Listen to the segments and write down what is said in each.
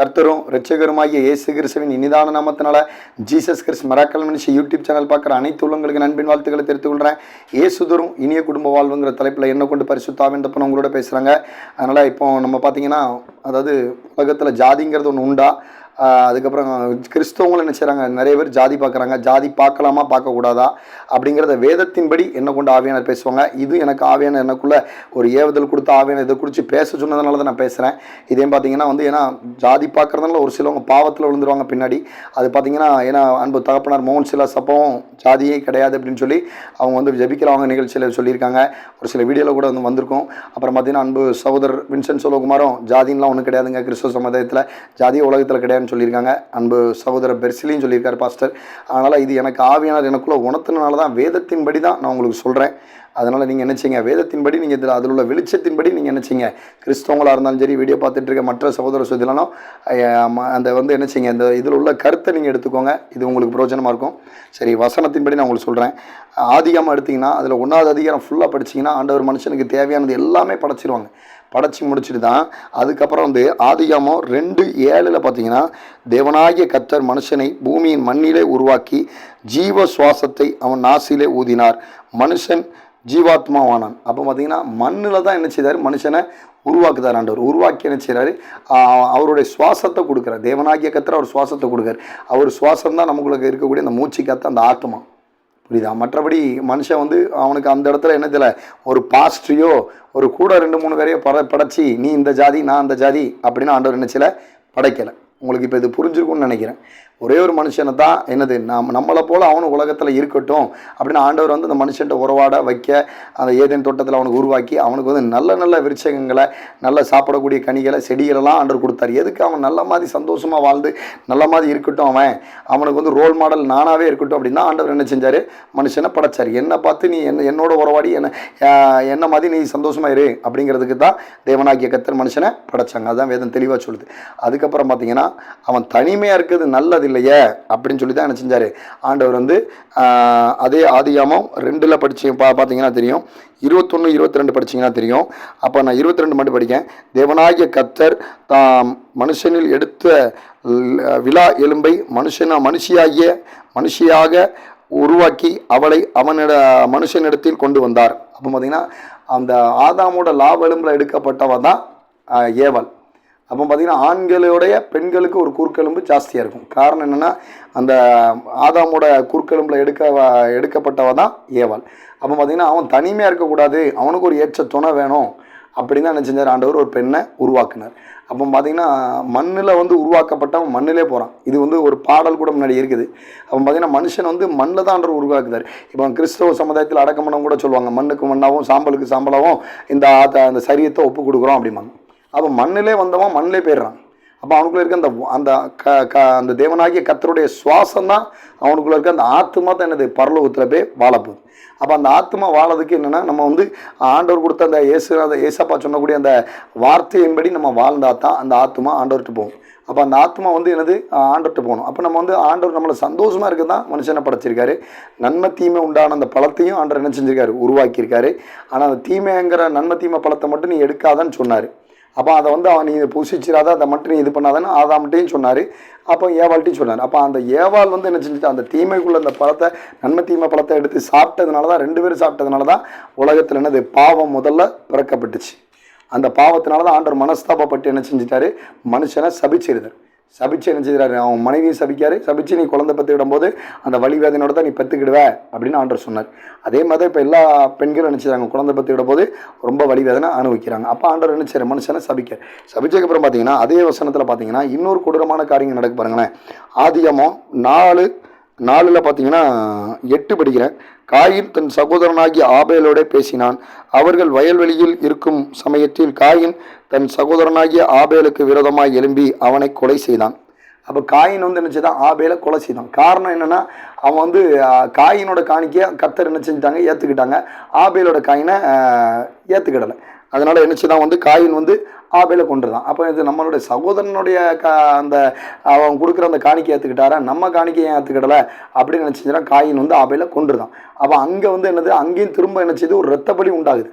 கர்த்தரும் ரட்சகருமாகிய இயேசு கிறிஸ்துவின் இனிதான நாமத்தினால ஜீசஸ் கிறிஸ் மராக்கல் மனுஷி யூடியூப் சேனல் பார்க்குற அனைத்து உள்ளங்களுக்கு நண்பின் வாழ்த்துக்களை தெரிவித்துக் கொள்கிறேன் இயேசுதரும் இனிய குடும்ப வாழ்வுங்கிற தலைப்பில் என்ன கொண்டு பரிசுத்தாவின்றப்ப உங்களோட பேசுகிறாங்க அதனால் இப்போ நம்ம பார்த்தீங்கன்னா அதாவது உலகத்தில் ஜாதிங்கிறது ஒன்று உண்டா? அதுக்கப்புறம் கிறிஸ்தவங்களும் என்ன செய்கிறாங்க நிறைய பேர் ஜாதி பார்க்குறாங்க. ஜாதி பார்க்கலாமா? பார்க்கக்கூடாதா? அப்படிங்கிறத வேதத்தின்படி என்ன கொண்டு ஆவியானர் பேசுவாங்க? இது எனக்கு ஆவியான எனக்குள்ளே ஒரு ஏவுதல் கொடுத்து ஆவியான இதை குறித்து பேச சொன்னதுனால தான் நான் பேசுகிறேன் இதே பார்த்தீங்கன்னா வந்து ஏன்னா ஜாதி பார்க்குறதுனால ஒரு சிலவங்க பாவத்தில் விழுந்துருவாங்க பின்னாடி. அது பார்த்தீங்கன்னா ஏன்னா அன்பு தகப்பனார் மோகன் சில சப்பவும் ஜாதியே கிடையாது அப்படின்னு சொல்லி அவங்க வந்து ஜபிக்கிறவங்க நிகழ்ச்சியில் சொல்லியிருக்காங்க. ஒரு சில வீடியோவில் கூட வந்து வந்திருக்கும். அப்புறம் பார்த்தீங்கன்னா அன்பு சகோதரர் வின்சென்ட் சோலகுமாரும் ஜாதின்லாம் ஒன்றும் கிடையாதுங்க கிறிஸ்துவ சமுதாயத்தில். ஜாதி உலகத்தில் கிடையாதுன்னு சொல்லியிருக்காங்க. அன்பு சகோதர பெர்சிலையும் சொல்லியிருக்காரு பாஸ்டர். அதனால் இது எனக்கு ஆவியானது எனக்குள்ளே உணர்த்தினால தான் வேதத்தின்படி தான் நான் உங்களுக்கு சொல்கிறேன் அதனால் நீங்கள் என்ன செய்யுங்க? வேதத்தின்படி நீங்கள் இதில் அதில் உள்ள வெளிச்சத்தின்படி நீங்கள் என்ன செய்யுங்க? கிறிஸ்தவங்களாக இருந்தாலும் சரி வீடியோ பார்த்துட்டு இருக்க மற்ற சகோதர சுதிலாலும் அந்த வந்து என்ன செய்ய இந்த இதில் உள்ள கருத்தை நீங்கள் எடுத்துக்கோங்க. இது உங்களுக்கு பிரயோஜனமாக இருக்கும். சரி வசனத்தின்படி நான் உங்களுக்கு சொல்கிறேன் ஆதிகமாக எடுத்திங்கன்னா அதில் ஒன்றாவது அதிகாரம் ஃபுல்லாக படிச்சிங்கன்னா ஆண்டவர் மனுஷனுக்கு தேவையானது எல்லாமே படைச்சிருவாங்க. படைச்சி முடிச்சுட்டு தான் அதுக்கப்புறம் வந்து ஆதிகாமம் ரெண்டு ஏழில் பார்த்தீங்கன்னா தேவனாகிய கத்தர் மனுஷனை பூமியின் மண்ணிலே உருவாக்கி ஜீவ சுவாசத்தை அவன் நாசிலே ஊதினார். மனுஷன் ஜீவாத்மாவானான். அப்போ பார்த்தீங்கன்னா மண்ணில் தான் என்ன செய்தார்? மனுஷனை உருவாக்குதார் ஆண்டவர். உருவாக்கி என்ன செய்கிறாரு அவருடைய சுவாசத்தை கொடுக்குறார். தேவனாகிய கத்தர் அவர் சுவாசத்தை கொடுக்குறார். அவர் சுவாசம் தான் நமக்குள்ள இருக்கக்கூடிய அந்த மூச்சு கத்த அந்த ஆத்மா. புரியுதா? மற்றபடி மனுஷன் வந்து அவனுக்கு அந்த இடத்துல என்ன தெரியல ஒரு பாஸ்ட்ரியோ ஒரு கூட ரெண்டு மூணு பேரையோ பட படைச்சி நீ இந்த ஜாதி நான் அந்த ஜாதி அப்படின்னு ஆண்டவர் என்ன படைக்கலை. உங்களுக்கு இப்போ இது புரிஞ்சிருக்கும்னு நினைக்கிறேன். ஒரே ஒரு மனுஷனை தான் என்னது நாம் நம்மளை போல் அவனும் உலகத்தில் இருக்கட்டும் அப்படின்னு ஆண்டவர் வந்து அந்த மனுஷன்ட்ட உறவாட வைக்க அந்த ஏதேன் தோட்டத்தில் அவனுக்கு உருவாக்கி அவனுக்கு வந்து நல்ல நல்ல விருட்சகங்களை நல்ல சாப்பிடக்கூடிய கனிகளை செடிகளெல்லாம் ஆண்டவர் கொடுத்தாரு. எதுக்கு அவன் நல்ல மாதிரி சந்தோஷமாக வாழ்ந்து நல்ல மாதிரி இருக்கட்டும் அவன்? அவனுக்கு வந்து ரோல் மாடல் நானாகவே இருக்கட்டும் அப்படின்னா ஆண்டவர் என்ன செஞ்சார்? மனுஷனை படைச்சார். என்னை பார்த்து நீ என்ன என்னோட உறவாடி என்ன என்ன மாதிரி நீ சந்தோஷமாக இரு அப்படிங்கிறதுக்கு தான் தேவனாகிய கத்தர் மனுஷனை படைச்சாங்க. அதுதான் வேதம் தெளிவாக சொல்லுது. அதுக்கப்புறம் பார்த்தீங்கன்னா அவன் தனிமையாக இருக்கிறது நல்லது இல்லையே அப்படின்னு சொல்லி தான் என்ன செஞ்சார்? ஆண்டவர் வந்து அதே ஆதியாமம் ரெண்டில் படிச்சு பா பார்த்தீங்கன்னா தெரியும். இருபத்தொன்று இருபத்தி ரெண்டு படிச்சிங்கன்னா தெரியும். அப்போ நான் இருபத்தி ரெண்டு மட்டும் படிக்கேன். தேவனாகிய கத்தர் தாம் மனுஷனில் எடுத்த விழா எலும்பை மனுஷனா மனுஷியாகிய மனுஷியாக உருவாக்கி அவளை அவனிட மனுஷனிடத்தில் கொண்டு வந்தார். அப்போ பார்த்தீங்கன்னா அந்த ஆதாமோட லாவெலும்பில் எடுக்கப்பட்டவ தான் ஏவல். அப்போ பார்த்தீங்கன்னா ஆண்களுடைய பெண்களுக்கு ஒரு குறுக்கெலும்பு ஜாஸ்தியாக இருக்கும். காரணம் என்னென்னா அந்த ஆதாமோட குறுக்கெலும்பில் எடுக்க எடுக்கப்பட்டவ தான் ஏவாள். அப்போ பார்த்தீங்கன்னா அவன் தனிமையாக இருக்கக்கூடாது அவனுக்கு ஒரு ஏற்ற துணை வேணும் அப்படின்னு தான் என்ன செஞ்சார்? ஆண்டவர் ஒரு பெண்ணை உருவாக்குனார். அப்போ பார்த்தீங்கன்னா மண்ணில் வந்து உருவாக்கப்பட்டவன் மண்ணிலே போகிறான் இது வந்து ஒரு பாடல் கூட முன்னாடி இருக்குது. அப்போ பார்த்தீங்கன்னா மனுஷன் வந்து மண்ணில் தான் ஆண்டவர் உருவாக்குதார். இப்போ கிறிஸ்தவ சமுதாயத்தில் அடக்கமனம் கூட சொல்லுவாங்க. மண்ணுக்கு மண்ணாகவும் சாம்பலுக்கு சாம்பலாகவும் இந்த அந்த சரியத்தை ஒப்பு கொடுக்குறோம் அப்படிம்பாங்க. அப்போ மண்ணிலே வந்தவன் மண்ணிலே போயிடுறான். அப்போ அவனுக்குள்ளே இருக்க அந்த அந்த க க அந்த தேவனாகிய கத்தருடைய சுவாசம் தான் அவனுக்குள்ளே இருக்க அந்த ஆத்மா தான் என்னது? பரலோகத்தில் போய் வாழப்போகுது. அப்போ அந்த ஆத்மா வாழறதுக்கு என்னென்னா நம்ம வந்து ஆண்டவர் கொடுத்த அந்த இயேசு அந்த ஏசப்பா சொன்னக்கூடிய அந்த வார்த்தையின்படி நம்ம வாழ்ந்தா தான் அந்த ஆத்மா ஆண்டவர்கிட்ட போகும். அப்போ அந்த ஆத்மா வந்து என்னது? ஆண்டவர்கிட்ட போகணும். அப்போ நம்ம வந்து ஆண்டவர் நம்மளை சந்தோஷமாக இருக்க தான் மனுஷனை படைச்சிருக்காரு. நன்மை தீமை உண்டான அந்த பழத்தையும் ஆண்டவர் என்ன செஞ்சிருக்காரு? உருவாக்கியிருக்காரு. ஆனால் அந்த தீமைங்கிற நன்மை தீமை பழத்தை மட்டும் நீ எடுக்காதன்னு சொன்னார். அப்போ அதை வந்து அவன் நீ புசிச்சிடாத அதை மட்டும் நீ இது பண்ணாதான்னு ஆதாம்கிட்டையும் சொன்னார். அப்போ ஏவாள்கிட்டையும் சொன்னார். அப்போ அந்த ஏவாள் வந்து என்ன செஞ்சுட்டு அந்த தீமைக்குள்ள அந்த பழத்தை நன்மை தீமை பழத்தை எடுத்து சாப்பிட்டதுனால தான் ரெண்டு பேரும் சாப்பிட்டதுனால தான் உலகத்தில் என்னது பாவம் முதல்ல பிறக்கப்பட்டுச்சு. அந்த பாவத்தினால தான் ஆண்டவர் மனஸ்தாபப்பட்டு என்ன செஞ்சிட்டாரு மனுஷனை சபிச்சிருந்தார். சபிச்சு என்ன செய்கிறாரு அவன் மனைவியை சபிக்காரு. சபிச்சு நீ குழந்தை பற்றி விடும்போது அந்த வழி வேதனையோட தான் நீ பத்துக்கிடுவ அப்படின்னு ஆண்டர் சொன்னார். அதே மாதிரி இப்போ எல்லா பெண்களும் என்ன குழந்தை பற்றி விடும்போது ரொம்ப வலி வேதனை அனுபவிக்கிறாங்க. அப்போ ஆண்டர் என்ன மனுஷனை சபிக்கார் சபிச்சதுக்கப்புறம் பார்த்தீங்கன்னா அதே வசனத்தில் பார்த்தீங்கன்னா இன்னொரு கொடூரமான காரியங்கள் நடக்க பாருங்களேன். ஆதியமம் நாலு நாலில் பார்த்தீங்கன்னா எட்டு படிக்கிறேன். காயின் தன் சகோதரனாகிய ஆபேலோட பேசினான். அவர்கள் வயல்வெளியில் இருக்கும் சமயத்தில் காயின் தன் சகோதரனாகிய ஆபேலுக்கு விரோதமாக எழும்பி அவனை கொலை செய்தான். அப்போ காயின் வந்து என்ன செய்தான்? ஆபேலை கொலை செய்தான். காரணம் என்னென்னா அவன் வந்து காயினோட காணிக்கையை கத்தர் என்ன செஞ்சுட்டாங்க? ஏற்றுக்கிட்டாங்க ஆபேலோட காயினை ஏற்றுக்கிடலை அதனால் என்னச்சுதான் வந்து காயின் வந்து ஆபேல கொண்டுதான் அப்போ இது நம்மளுடைய சகோதரனுடைய க அந்த அவன் கொடுக்குற அந்த காணிக்கை ஏற்றுக்கிட்டாரா நம்ம காணிக்கையை ஏற்றுக்கிடல ஏற்றுக்கிடலை அப்படின்னு நினச்சிச்சுன்னா காயின் வந்து ஆபேல கொண்டுருதான் அப்போ அங்கே வந்து என்னது? அங்கேயும் திரும்ப என்ன ஒரு ரத்த பலி உண்டாகுது.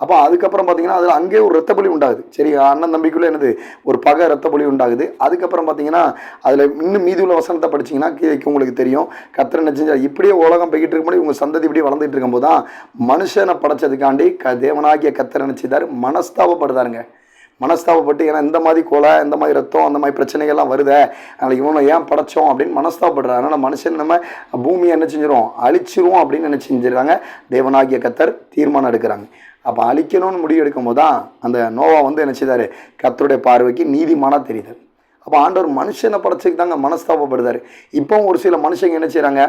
அப்போ அதுக்கப்புறம் பார்த்தீங்கன்னா அதில் அங்கேயே ஒரு ரத்த உண்டாகுது. சரி அண்ணன் தம்பிக்குள்ளே என்னது? ஒரு பகை ரத்த உண்டாகுது. அதுக்கப்புறம் பார்த்தீங்கன்னா அதில் இன்னும் மீதி உள்ள வசனத்தை படிச்சீங்கன்னா கீழே உங்களுக்கு தெரியும். கத்திர நினைச்சா இப்படியே உலகம் போய்கிட்டு இருக்கும்போது உங்கள் சந்ததி இப்படி வளர்ந்துட்டு இருக்கும்போது தான் மனுஷனை படைச்சதுக்காண்டி க தேவனாகிய கத்திர நினச்சிதார் மனஸ்தாபப்படுதாருங்க. மனஸ்தாபப்பட்டு ஏன்னா இந்த மாதிரி கொலை இந்த மாதிரி ரத்தம் அந்த மாதிரி பிரச்சனைகள்லாம் வருதே அதனால் இவனை ஏன் படைச்சோம்? அப்படின்னு மனஸ்தாபப்படுறாரு. அதனால் மனுஷன் நம்ம பூமியை என்ன செஞ்சிடும் அழிச்சிருவோம் அப்படின்னு என்ன செஞ்சிடறாங்க தேவனாகிய கத்தர் தீர்மானம் எடுக்கிறாங்க. அப்போ அழிக்கணும்னு முடிவு எடுக்கும் போது தான் அந்த நோவா வந்து என்ன செய்தார்? கத்தருடைய பார்வைக்கு நீதிமானாக தெரியுது. அப்போ ஆண்டவர் மனுஷனை படைச்சதுக்கு தாங்க மனஸ்தாபப்படுதார் இப்போ ஒரு சில மனுஷங்க என்ன செய்கிறாங்க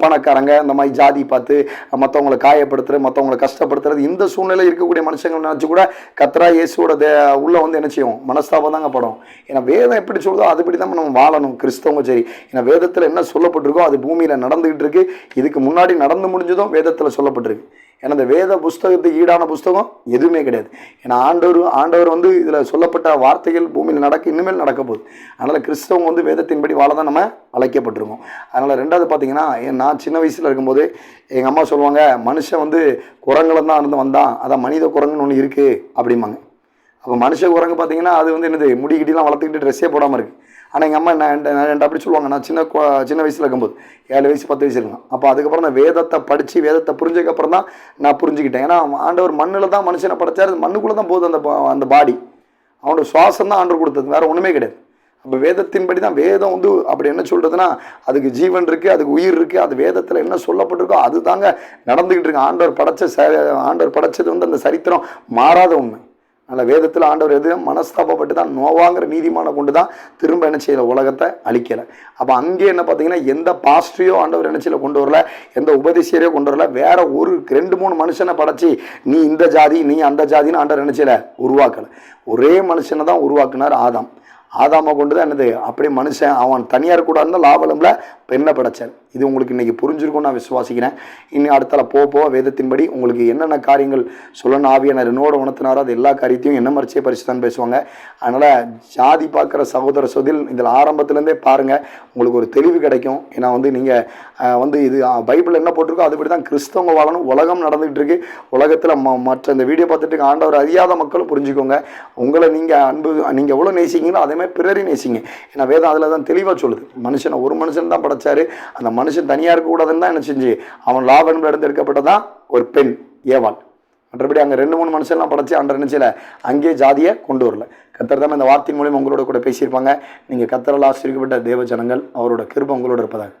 பணக்காரங்க இந்த மாதிரி ஜாதி பார்த்து மற்றவங்களை காயப்படுத்துறது மற்றவங்களை கஷ்டப்படுத்துறது இந்த சூழ்நிலை இருக்கக்கூடிய மனுஷங்க நினச்சி கூட கத்ரா இயேசுவோட தே உள்ள வந்து என்ன செய்யும்? மனஸ்தாபம் தாங்க படம். ஏன்னா வேதம் எப்படி சொல்லுதோ அதுபடி தான் நம்ம வாழணும் கிறிஸ்தவங்க சரி. ஏன்னா வேதத்தில் என்ன சொல்லப்பட்டிருக்கோ அது பூமியில் நடந்துகிட்டு இருக்கு. இதுக்கு முன்னாடி நடந்து முடிஞ்சதும் வேதத்தில் சொல்லப்பட்டிருக்கு. ஏன்னா இந்த வேத புஸ்தகத்துக்கு ஈடான புஸ்தகம் எதுவுமே கிடையாது. ஏன்னா ஆண்டவர் ஆண்டவர் வந்து இதில் சொல்லப்பட்ட வார்த்தைகள் பூமியில் நடக்க இனிமேல் நடக்க போகுது. அதனால் கிறிஸ்தவங்க வந்து வேதத்தின்படி வாழ தான் நம்ம அழைக்கப்பட்டிருக்கோம். அதனால் ரெண்டாவது பார்த்தீங்கன்னா ஏன் நான் சின்ன வயசில் இருக்கும்போது எங்கள் அம்மா சொல்லுவாங்க மனுஷன் வந்து குரங்குல தான் இருந்து வந்தான். அதான் மனித குரங்குன்னு ஒன்று இருக்குது அப்படிம்பாங்க. அப்போ மனுஷ குரங்கு பார்த்தீங்கன்னா அது வந்து என்னது முடிக்கிட்டிலாம் வளர்த்துக்கிட்டு ட்ரெஸ்ஸே போடாமல் இருக்குது ஆனால் எங்கள் அம்மா என்ன என்ன- என்ன அப்படி சொல்லுவாங்க நான் சின்ன சின்ன வயசில் இருக்கும்போது ஏழு வயசு பத்து வயசு இருக்கலாம். அப்போ அதுக்கப்புறம் நான் வேதத்தை படித்து வேதத்தை புரிஞ்சதுக்கப்புறம் தான் நான் புரிஞ்சுக்கிட்டேன். ஏன்னா ஆண்டவர் மண்ணில் தான் மனுஷனை படைச்சாரு மண்ணுக்குள்ளே தான் போகுது அந்த அந்த பாடி அவனோட சுவாசம் தான் ஆண்டவர் கொடுத்தது வேறு ஒன்றுமே கிடையாது. அப்போ வேதத்தின்படி தான் வேதம் வந்து அப்படி என்ன சொல்கிறதுனா அதுக்கு ஜீவன் இருக்குது அதுக்கு உயிர் இருக்குது அது வேதத்தில் என்ன சொல்லப்பட்டிருக்கோ அது தாங்க நடந்துக்கிட்டு இருக்கு. ஆண்டவர் படைச்ச ச ஆண்டவர் படைச்சது வந்து அந்த சரித்திரம் மாறாத உண்மை. அதனால் வேதத்தில் ஆண்டவர் எது? மனஸ்தாபப்பட்டு தான் நோவாங்கிற நீதிமான கொண்டு தான் திரும்ப என்ன செய்யலை? உலகத்தை அழிக்கலை. அப்போ அங்கே என்ன பார்த்தீங்கன்னா எந்த பாஸ்டரையோ ஆண்டவர் என்ன கொண்டு வரல. எந்த உபதேசியரையோ கொண்டு வரல. வேற ஒரு ரெண்டு மூணு மனுஷனை படைச்சி நீ இந்த ஜாதி நீ அந்த ஜாதின்னு ஆண்டவர் என்ன உருவாக்கலை. ஒரே மனுஷனை தான் உருவாக்குனார் ஆதாம். ஆதாமை கொண்டு தான் என்னது? அப்படியே மனுஷன் அவன் தனியாக இருக்கக்கூடாதுன்னு லாபலம்ல பெண்ணை படைச்சேன் இது உங்களுக்கு இன்னைக்கு புரிஞ்சிருக்கும்னு நான் விசுவாசிக்கிறேன். இனி அடுத்தால போக போக வேதத்தின்படி உங்களுக்கு என்னென்ன காரியங்கள் சொல்லணும் ஆவியான என்னோட உணர்த்தினாரோ அது எல்லா காரியத்தையும் என்ன மறைச்சே பரிசு தான் பேசுவாங்க. அதனால் ஜாதி பார்க்குற சகோதர சொதில் இதில் ஆரம்பத்துலேருந்தே பாருங்கள் உங்களுக்கு ஒரு தெளிவு கிடைக்கும். ஏன்னா வந்து நீங்கள் வந்து இது பைபிள் என்ன போட்டிருக்கோ அதுபடி தான் கிறிஸ்தவங்க வாழணும் உலகம் நடந்துகிட்டு இருக்கு. உலகத்தில் ம மற்ற இந்த வீடியோ பார்த்துட்டு ஆண்டவர் அறியாத மக்களும் புரிஞ்சுக்கோங்க. உங்களை நீங்கள் அன்பு நீங்கள் எவ்வளோ நேசிங்களோ அதே மாதிரி பிறரி நேசிங்க. ஏன்னா வேதம் அதில் தான் தெளிவாக சொல்லுது. மனுஷனை ஒரு மனுஷன் தான் படைச்சாரு. அந்த மனுஷன் தனியாக இருக்கக்கூடாதுன்னு தான் என்ன செஞ்சு அவன் லாபன்ல இருந்து எடுக்கப்பட்டதான் ஒரு பெண் ஏவாள். மற்றபடி அங்கே ரெண்டு மூணு மனுஷன்லாம் படைச்சு அன்ற நினச்சில அங்கேயே ஜாதியை கொண்டு வரல. கத்தர் தான் இந்த வார்த்தையின் மூலியம் உங்களோட கூட பேசியிருப்பாங்க. நீங்கள் கத்தரால் ஆசிரியப்பட்ட தேவ ஜனங்கள் அவரோட கிருபை உங்களோட இருப்பதாக.